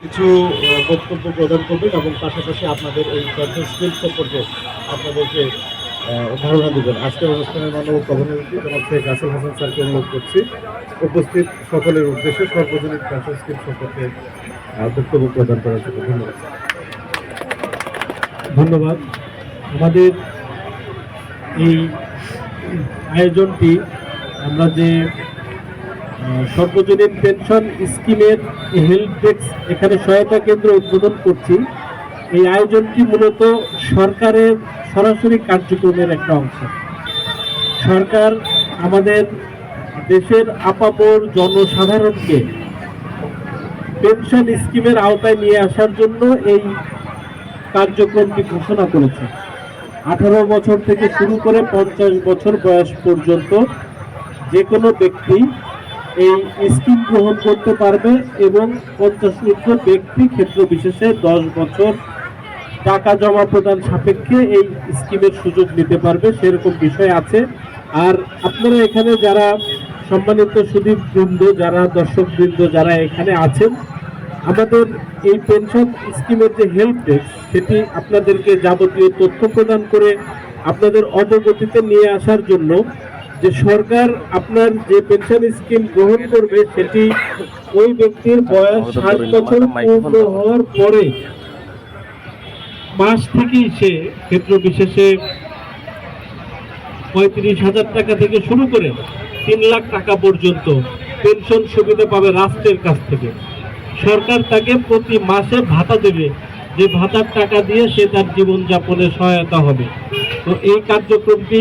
কিছু বক্তব্য প্রদান করবেন এবং পাশাপাশি আপনাদের এই পেনশন স্কিম সম্পর্কে আপনাদেরকে ধারণা দেবেন। আজকের অনুষ্ঠানের মানব সভাপতি জনাব শেখ আসল হাসান স্যারকে অনুরোধ করছি। উপস্থিত সকলের উদ্দেশ্যে সর্বজনীন পেনশন স্কিম সম্পর্কে বক্তব্য প্রদান করার জন্য ধন্যবাদ। ধন্যবাদ। আমাদের এই আয়োজনটি আমরা যে সর্বজনীন পেনশন স্কিমের হেল্প ডেস্ক এখানে সহায়তা কেন্দ্র উদ্বোধন করছি। এই আয়োজনটি মূলত সরকারের সরাসরি কার্যক্রমের একটা অংশ। সরকার আমাদের দেশের আপামর জনসাধারণকে পেনশন স্কিমের আওতায় নিয়ে আসার জন্য এই কার্যক্রমটি ঘোষণা করেছে। আঠারো বছর থেকে শুরু করে পঞ্চাশ বছর বয়স পর্যন্ত যে কোনো ব্যক্তি এই স্কিম গ্রহণ করতে পারবে এবং পঞ্চাশ ঊর্ধ্ব ব্যক্তি ক্ষেত্র বিশেষে দশ বছর টাকা জমা প্রদান সাপেক্ষে এই স্কিমের সুযোগ নিতে পারবে, সেরকম বিষয় আছে। আর আপনারা এখানে যারা সম্মানিত সুদীপ বৃন্দ, যারা দর্শক বৃন্দ, যারা এখানে আছেন, আমাদের এই পেনশন স্কিমের যে হেল্প ডেস্ক, সেটি আপনাদেরকে যাবতীয় তথ্য প্রদান করে আপনাদের অবগতিতে নিয়ে আসার জন্য যে সরকার আপনার যে পেনশন স্কিম গ্রহণ করবে সেটি ওই ব্যক্তির বয়স ষাট বছর পূর্ণ হওয়ার পরে মাস থেকেই সে ক্ষেত্র বিশেষে পঁয়ত্রিশ হাজার টাকা থেকে শুরু করে তিন লাখ টাকা পর্যন্ত পেনশন সুবিধা পাবে রাষ্ট্রের কাছ থেকে। সরকার তাকে প্রতি মাসে ভাতা দেবে। যে ভাতার টাকা দিয়ে সে তার জীবনযাপনে সহায়তা হবে। তো এই কার্যক্রমটি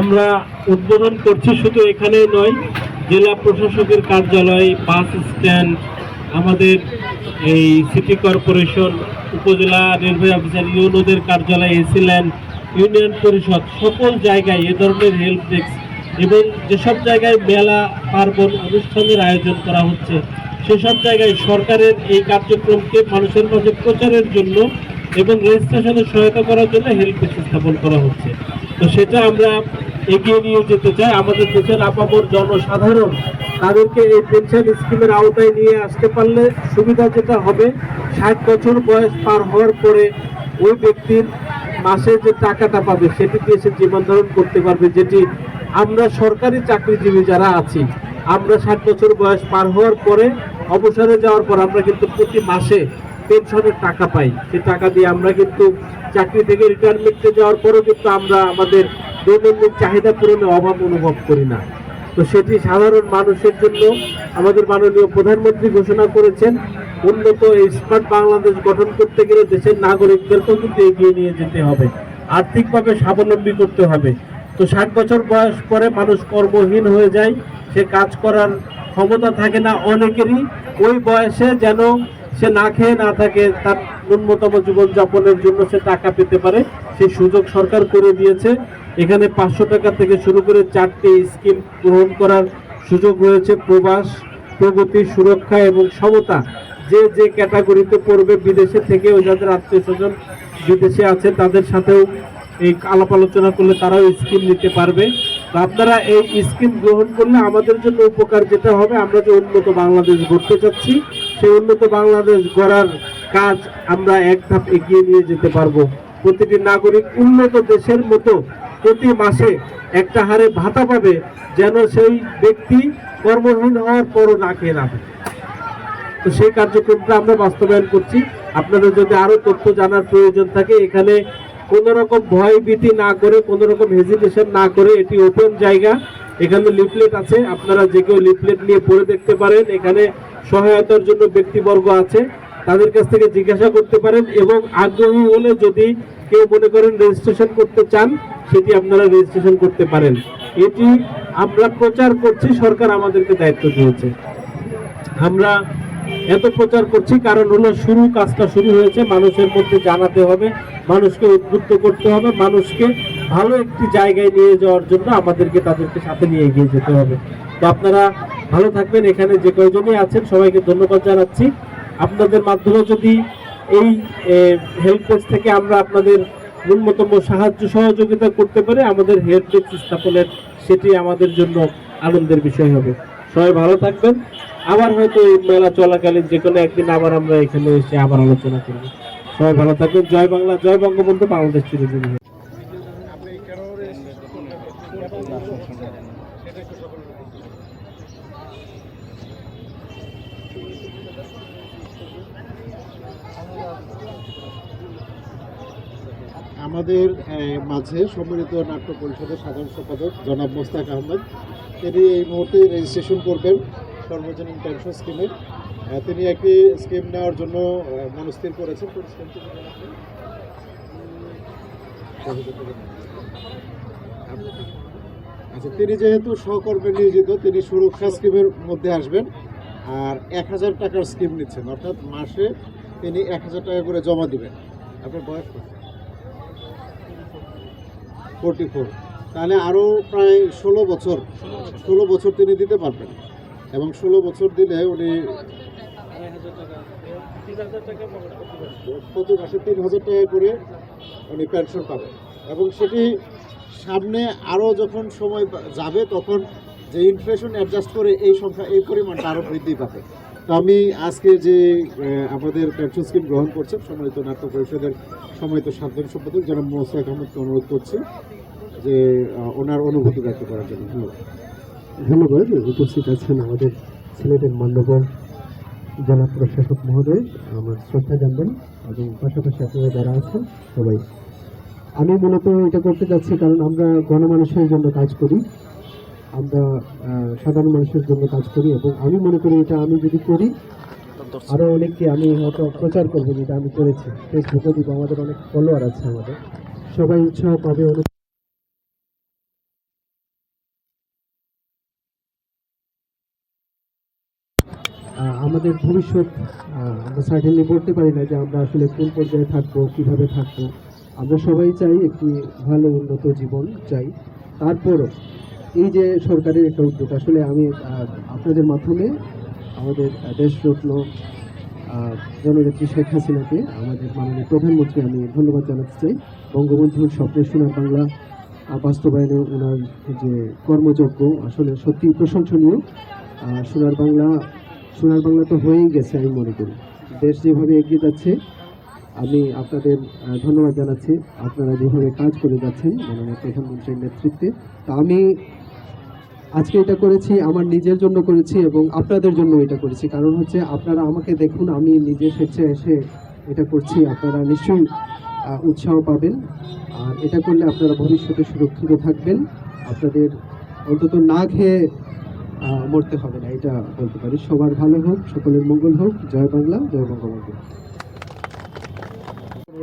আমরা উদ্বোধন করছি শুধু এখানে নয়, জেলা প্রশাসকের কার্যালয়, বাস স্ট্যান্ড, আমাদের এই সিটি কর্পোরেশন, উপজেলা নির্বাহী অফিসার ইউনোদের কার্যালয় এসিল্যান্ড ইউনিয়ন পরিষদ, সকল জায়গায় এ ধরনের হেল্প ডেস্ক এবং যেসব জায়গায় মেলা, পার্বণ অনুষ্ঠানের আয়োজন করা হচ্ছে, সেসব জায়গায় সরকারের এই কার্যক্রমকে মানুষের মাঝে প্রচারের জন্য এবং রেজিস্ট্রেশনে সহায়তা করার জন্য হেল্প ডেস্ক স্থাপন করা হচ্ছে। তো সেটা আমরা এগিয়ে নিয়ে যেতে চাই। আমাদের দেশের আপামর জনসাধারণ তাদেরকে এই পেনশন স্কিমের আওতায় নিয়ে আসতে পারলে সুবিধা যেটা হবে, ষাট বছর বয়স পার হওয়ার পরে ওই ব্যক্তির মাসে যে টাকাটা পাবে সেটি দিয়ে সে জীবন ধারণ করতে পারবে, যেটি আমরা সরকারি চাকরিজীবী যারা আছি, আমরা ষাট বছর বয়স পার হওয়ার পরে অবসরে যাওয়ার পর আমরা কিন্তু প্রতি মাসে পেনশনের টাকা পাই। সে টাকা দিয়ে আমরা কিন্তু চাকরি থেকে রিটায়ারমেন্টে যাওয়ার পরেও কিন্তু আমরা আমাদের দৈনন্দিন চাহিদা পূরণে অভাব অনুভব করি না। তো সেটি সাধারণ মানুষের জন্য আমাদের মাননীয় প্রধানমন্ত্রী ঘোষণা করেছেন, উন্নত এই স্মার্ট বাংলাদেশ গঠন করতে গেলে দেশের নাগরিকদেরকেও কিন্তু এগিয়ে নিয়ে যেতে হবে, আর্থিকভাবে স্বাবলম্বী করতে হবে। তো ষাট বছর বয়স পরে মানুষ কর্মহীন হয়ে যায়, সে কাজ করার ক্ষমতা থাকে না অনেকেরই, ওই বয়সে যেন সে না খেয়ে না থাকে, তার ন্যূনতম জীবনযাপনের জন্য সে টাকা পেতে পারে। সেই সুযোগ সরকার করে দিয়েছে। এখানে পাঁচশো টাকা থেকে শুরু করে চারটি স্কিম গ্রহণ করার সুযোগ রয়েছে। প্রবাস, প্রগতি, সুরক্ষা এবং সমতা। যে যে ক্যাটাগরিতে পড়বে বিদেশে থেকে যাদের আত্মীয় স্বজন বিদেশে আছে, তাদের সাথেও এই আলাপ আলোচনা করলে তারাও স্কিম নিতে পারবে। তো আপনারা এই স্কিম গ্রহণ করলে আমাদের জন্য উপকার যেটা হবে, আমরা যে উন্নত বাংলাদেশ গড়তে চাচ্ছি। সেই উন্নত বাংলাদেশ গড়ার কাজ আমরা এক ধাপ এগিয়ে নিয়ে যেতে পারব। প্রতিটি নাগরিক উন্নত দেশের মতো প্রতি মাসে একটা হারে ভাতা পাবে যেন সেই ব্যক্তি কর্মহীন হওয়ার পরও না খেয়ে না তো সেই কার্যক্রমটা আমরা বাস্তবায়ন করছি। আপনাদের যদি আরও তথ্য জানার প্রয়োজন থাকে, এখানে কোনো রকম ভয় ভীতি না করে কোনো রকম হেজিটেশন না করে এটি ওপেন জায়গা। এখানে লিফলেট আছে, আপনারা যে কেউ লিফলেট নিয়ে পড়ে দেখতে পারেন। এখানে সহায়তার জন্য ব্যক্তিবর্গ আছে, তাদের কাছ থেকে জিজ্ঞাসা করতে পারেন এবং আগ্রহী হলে যদি কেউ মনে করেন রেজিস্ট্রেশন করতে চান, সেটি আপনারা রেজিস্ট্রেশন করতে পারেন। এটি আমরা প্রচার করছি, সরকার আমাদেরকে দায়িত্ব দিয়েছে। আমরা এত প্রচার করছি, কারণ হলো শুরু, কাজটা শুরু হয়েছে, মানুষের মধ্যে জানাতে হবে, মানুষকে উদ্বুদ্ধ করতে হবে, মানুষকে ভালো একটি জায়গায় নিয়ে যাওয়ার জন্য আমাদেরকে তাদেরকে সাথে নিয়ে এগিয়ে যেতে হবে। তো আপনারা ভালো থাকবেন, এখানে যে কয়জনই আছেন সবাইকে ধন্যবাদ জানাচ্ছি। আপনাদের মাধ্যমে যদি এই হেল্প ডেস্ক থেকে আমরা আপনাদের ন্যূনতম সাহায্য সহযোগিতা করতে পারি, আমাদের হেল্প ডেস্ক স্থাপনের সেটি আমাদের জন্য আনন্দের বিষয় হবে। সবাই ভালো থাকবেন। আবার হয়তো এই মেলা চলাকালীন যে কোনো একদিন আবার আমরা এখানে এসে আবার আলোচনা করব। সবাই ভালো থাকবেন। জয় বাংলা, জয় বঙ্গবন্ধু, বাংলাদেশ চিরজীবী আমাদের মাঝে সম্মিলিত নাট্য পরিষদের সাধারণ সম্পাদক জনাব মোস্তাক আহমেদ। তিনি এই মুহূর্তে রেজিস্ট্রেশন করবেন সর্বজনীন পেনশন স্কিমের তিনি একটি স্কিম নেওয়ার জন্য মনস্থির করেছেন। আপনি? আচ্ছা তিনি যেহেতু সহকর্মী নিয়োজিত, তিনি সুরক্ষা স্কিমের মধ্যে আসবেন আর এক হাজার টাকার স্কিম নিচ্ছেন। অর্থাৎ মাসে তিনি এক হাজার টাকা করে জমা দিবেন। আপনার বয়স? ফোরটি ফোর তাহলে আরও প্রায় ষোলো বছর ষোলো বছর তিনি দিতে পারবেন। এবং ষোলো বছর দিলে উনি প্রতি মাসে তিন হাজার টাকা করে উনি পেনশন পাবেন। এবং সেটি সামনে আরও যখন সময় যাবে, তখন যে ইনফ্লেশন অ্যাডজাস্ট করে এই সংখ্যা, এই পরিমাণটা আরও বৃদ্ধি পাবে। তো আমি আজকে যে আমাদের পেনশন স্কিম গ্রহণ করছেন, সম্মানিত নাট্য পরিষদের সম্মানিত সাধারণ সম্পাদক যারা মোসাইক আহমদকে অনুরোধ করছি যে ওনার অনুভূতি ব্যক্ত করার জন্য। ধন্যবাদ। উপস্থিত আছেন আমাদের সিলেটের মান্যবর জেলা প্রশাসক মহোদয়। আমার শ্রদ্ধা জানবেন এবং পাশাপাশি আপনারা যারা আছেন, সবাই আমি মূলত এটা করতে যাচ্ছি কারণ আমরা গণমানুষের জন্য কাজ করি। আমরা সাধারণ মানুষের জন্য কাজ করি এবং আমি মনে করি এটা আমি যদি করি আরও অনেককে আমি হয়তো প্রচার করব যেটা আমি করেছি। ফেসবুকে দিব আমাদের অনেক ফলোয়ার আছে আমাদের। সবাই উৎসাহ পাবে অনু আহ, আমাদের ভবিষ্যৎ আমরা সার্টেনলি বলতে পারি না যে আমরা আসলে কোন পর্যায়ে থাকব কীভাবে থাকব। আমরা সবাই চাই একটি ভালো, উন্নত জীবন চাই। তারপরও এই যে সরকারের একটা উদ্যোগ, আসলে আমি আপনাদের মাধ্যমে আমাদের দেশরত্ন জননেত্রী শেখ হাসিনাকে, আমাদের মাননীয় প্রধানমন্ত্রী, আমি ধন্যবাদ জানাতে চাই। বঙ্গবন্ধুর স্বপ্নের সোনার বাংলা বাস্তবায়নে ওনার যে কর্মযজ্ঞ, আসলে সত্যি প্রশংসনীয়। সোনার বাংলা সোনার বাংলা তো হয়েই গেছে, আমি মনে করি। দেশ যেভাবে এগিয়ে যাচ্ছে আমি আপনাদের ধন্যবাদ জানাচ্ছি। আপনারা যেভাবে কাজ করে যাচ্ছেন, মাননীয় প্রধানমন্ত্রীর নেতৃত্বে, তা আমি আজকে এটা করেছি, আমার নিজের জন্য করেছি এবং আপনাদের জন্য এটা করেছি। কারণ হচ্ছে আপনারা আমাকে দেখুন, আমি নিজে স্বেচ্ছায় এসে এটা করছি। আপনারা নিশ্চয়ই উৎসাহ পাবেন। আর এটা করলে আপনারা ভবিষ্যতে সুরক্ষিত থাকবেন। আপনাদের অন্তত না খেয়ে মরতে হবে না, এটা বলতে পারি। সবার ভালো হোক, সকলের মঙ্গল হোক। জয় বাংলা, জয় বঙ্গবন্ধু।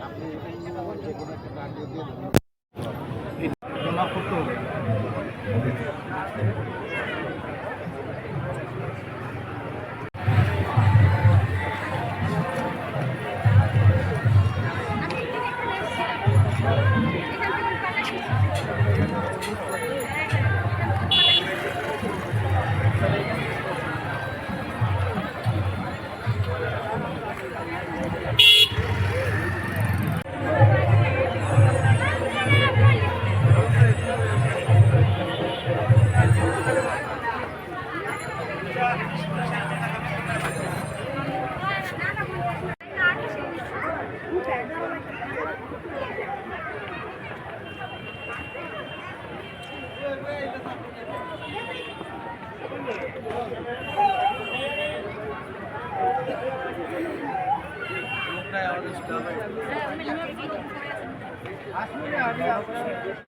আপনি যে কোনো একটা আসলে আমি আপনার